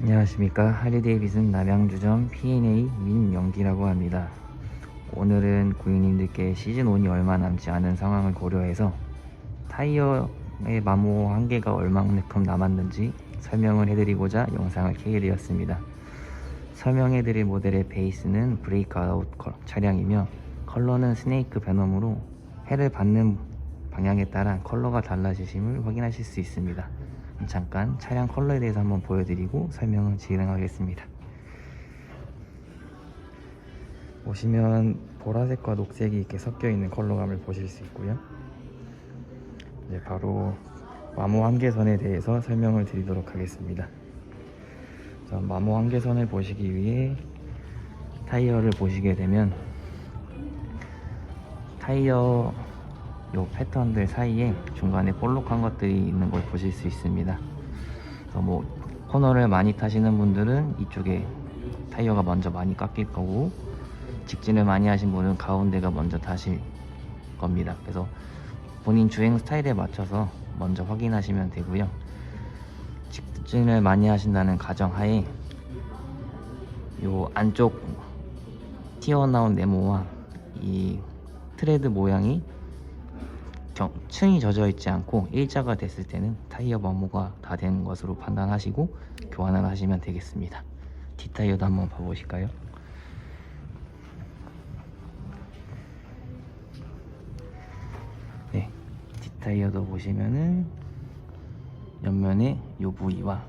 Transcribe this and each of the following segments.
안녕하십니까. 하리데이비슨 남양주점 P&A 민영기라고 합니다. 오늘은 고객님들께 시즌1이 얼마 남지 않은 상황을 고려해서 타이어의 마모 한 개가 얼마만큼 남았는지 설명을 해드리고자 영상을 켜게 되었습니다. 설명해드릴 모델의 베이스는 브레이크 아웃 컬- 차량이며 컬러는 스네이크 베넘으로 해를 받는 방향에 따라 컬러가 달라지심을 확인하실 수 있습니다 잠깐 차량 컬러에 대해서 한번 보여드리고 설명을 진행하겠습니다. 보시면 보라색과 녹색이 이렇게 섞여 있는 컬러감을 보실 수 있고요. 이제 바로 마모 한계선에 대해서 설명을 드리도록 하겠습니다. 자, 마모 한계선을 보시기 위해 타이어를 보시게 되면 타이어 요 패턴들 사이에 중간에 볼록한 것들이 있는 걸 보실 수 있습니다. 뭐 코너를 많이 타시는 분들은 이쪽에 타이어가 먼저 많이 깎일 거고 직진을 많이 하신 분은 가운데가 먼저 타실 겁니다. 그래서 본인 주행 스타일에 맞춰서 먼저 확인하시면 되고요. 직진을 많이 하신다는 가정하에 요 안쪽 튀어나온 네모와 이 트레드 모양이 경- 층이 젖어 있지 않고 일자가 됐을 때는 타이어 마모가 다 된 것으로 판단하시고 교환을 하시면 되겠습니다. 뒷타이어도 한번 봐보실까요? 네, 뒷타이어도 보시면은 옆면에 요 부위와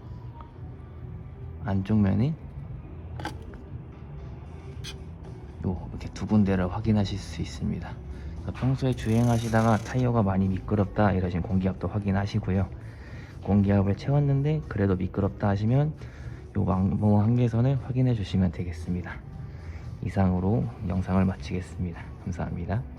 안쪽 면에 요 이렇게 두 군데를 확인하실 수 있습니다. 그래서 평소에 주행하시다가 타이어가 많이 미끄럽다 이러신 공기압도 확인하시고요. 공기압을 채웠는데 그래도 미끄럽다 하시면 요 망모 한계선을 확인해 주시면 되겠습니다. 이상으로 영상을 마치겠습니다. 감사합니다.